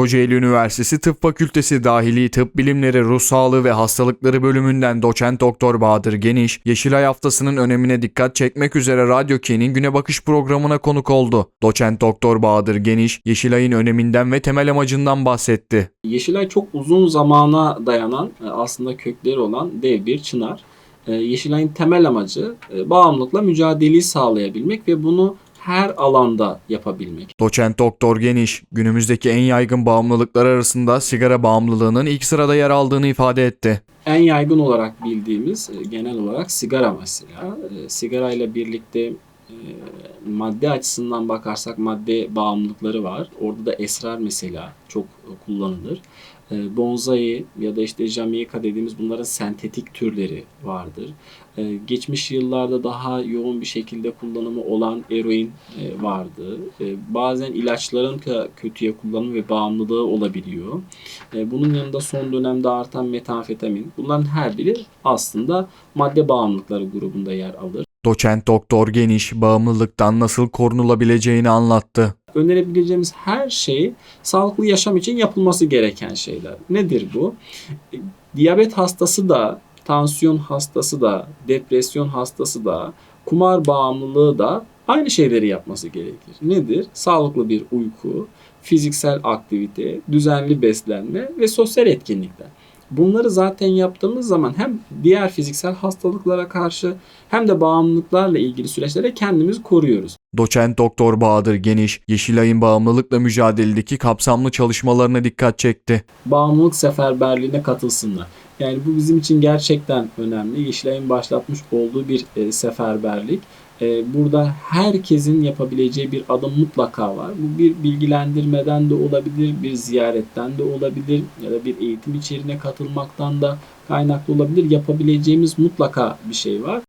Kocaeli Üniversitesi Tıp Fakültesi Dahili Tıp Bilimleri Ruh Sağlığı ve Hastalıkları bölümünden doçent doktor Bahadır Geniş, Yeşilay Haftası'nın önemine dikkat çekmek üzere Radyo K'nin Güne Bakış programına konuk oldu. Doçent doktor Bahadır Geniş, Yeşilay'ın öneminden ve temel amacından bahsetti. Yeşilay çok uzun zamana dayanan e, aslında kökleri olan dev bir çınar. E, Yeşilay'ın temel amacı e, bağımlılıkla mücadeleyi sağlayabilmek ve bunu her alanda yapabilmek. Doçent Doktor Geniş, günümüzdeki en yaygın bağımlılıklar arasında sigara bağımlılığının ilk sırada yer aldığını ifade etti. En yaygın olarak bildiğimiz e, genel olarak sigara mesela. E, Sigara ile birlikte e, madde açısından bakarsak madde bağımlılıkları var. Orada da esrar mesela çok kullanılır. E, Bonsai ya da işte Jamaika dediğimiz bunların sentetik türleri vardır. E, Geçmiş yıllarda daha yoğun bir şekilde kullanımı olan eroin e, vardı. E, Bazen ilaçların kötüye kullanımı ve bağımlılığı olabiliyor. E, Bunun yanında son dönemde artan metamfetamin. Bunların her biri aslında madde bağımlılıkları grubunda yer alır. Doçent Doktor Geniş, bağımlılıktan nasıl korunulabileceğini anlattı. Önerebileceğimiz her şey sağlıklı yaşam için yapılması gereken şeyler. Nedir bu? E, Diyabet hastası da, tansiyon hastası da, depresyon hastası da, kumar bağımlılığı da aynı şeyleri yapması gerekir. Nedir? Sağlıklı bir uyku, fiziksel aktivite, düzenli beslenme ve sosyal etkinlikler. Bunları zaten yaptığımız zaman hem diğer fiziksel hastalıklara karşı hem de bağımlılıklarla ilgili süreçlere kendimizi koruyoruz. Doçent Doktor Bahadır Geniş, Yeşilay'ın bağımlılıkla mücadeledeki kapsamlı çalışmalarına dikkat çekti. bağımlılık seferberliğine katılsınlar. Yani bu bizim için gerçekten önemli. Yeşilay'ın başlatmış olduğu bir e, seferberlik. E, burada herkesin yapabileceği bir adım mutlaka var. Bu bir bilgilendirmeden de olabilir, bir ziyaretten de olabilir ya da bir eğitim içeriğine katılmaktan da kaynaklı olabilir. Yapabileceğimiz mutlaka bir şey var.